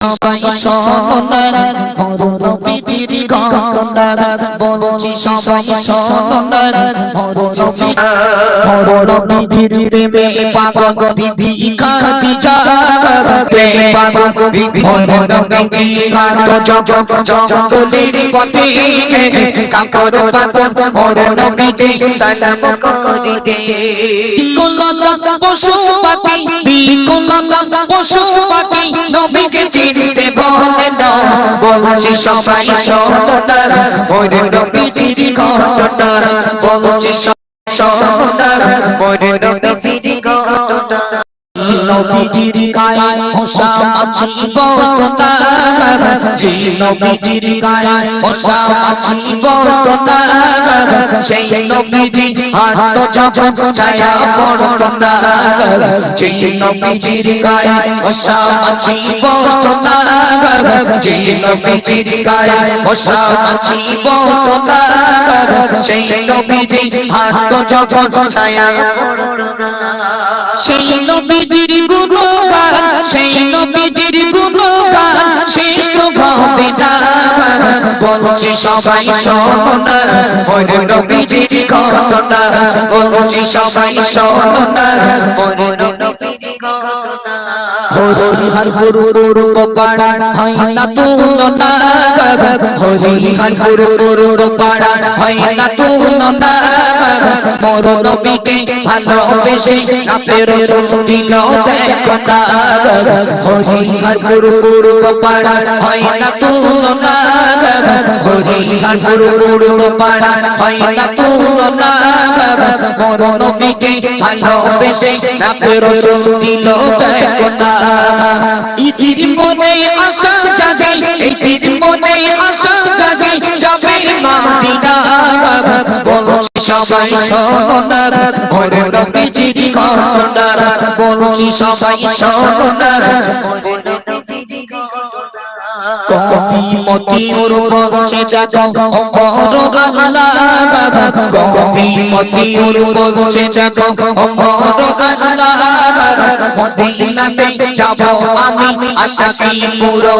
সবাই শোনা মরণ বিধির ঘটনা বলছি সবাই শোনা মরণ বিধির প্রেমে পাগল বিবি খাদিজা প্রেমে বলছি সবাই ঘটনা। বলছি সবাই শোনা ওরে নবীজির ঘটনা নবীজির গায়ে মশা মাছি বসতা যে নবীজির গায়ে মশা মাছি বসতা সেই নবীজি ছায়া পড়তা যে নবীজির গায়ে মশা মাছি বসতা সেই নবীজি হাঁটত যখন ছায়া সেই নবীজির গুণগান সেই নবীজির গুণগান শেষ তো বলছি সবাই শোনা ওর নবীজির ঘটনা বলছি সবাই শোনা নবীজির ঘটনা হরি হর গুরু গুরু পাড়া হয় না তুলনা হরি হর গুরু গুরু পাড়া হয় না তুলনা মোর নবীকে ভালোবেসে নাপের দিল দেখো না হরি হর গুরু গুরু পাড়া হয় না হয় তুলনা মোর নবীকে ভালোবেসে নাপের দিল দেখো না ইতির মনে আশা জাগে ইতির মনে আশা জাগে, যাবে মাদিনা বলছি সবাই শোনা ওর নবীজির ঘটনা বলছি সবাই শোনা ওর কবি মতি ওর বলছে দেখো অমর আল্লাহ কবি মতি ওর বলছে দেখো অমর আল্লাহ মদিনাতে যাব আমি আশা কি পুরো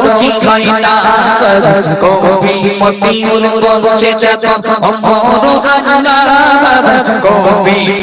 হয় না কবি মতি ওর বলছে দেখো অমর আল্লাহ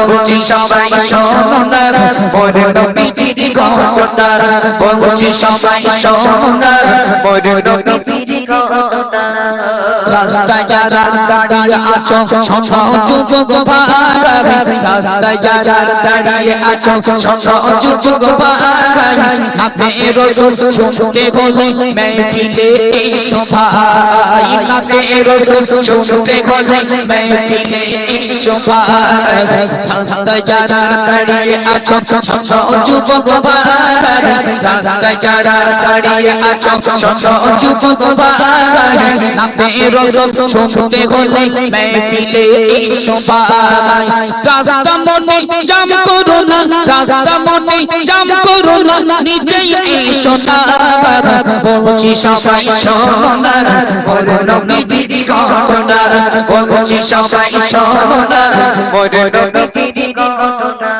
বলছি সবাই শোনা মোর নবীজির ঘটনা বলছি সবাই শোনা মোর নবীজির ঘটনা রাস্তায় যারা দাঁড়িয়ে আছো, শোনো যুবক ভাই। রাস্তায় যারা দাঁড়িয়ে আছো, শোনো যুবক ভাই। নামে রসুল শুনতে হলে মেহফিলে এসো ভাই নামে রসুল শুনতে হলে মেহফিলে এসো ভাই রাস্তায় যারা দাঁড়িয়ে আছো শোনো যুবক ভাই রাস্তায় যারা দাঁড়িয়ে আছো শোনো যুবক ভাই নামে রসুল শুনতে হলে মেহফিলে এসো ভাই রাস্তা মনে জাম করো না নিজেই সবাই শোনো বলছি সবাই শোনো না। বলো নবীজির ঘটনা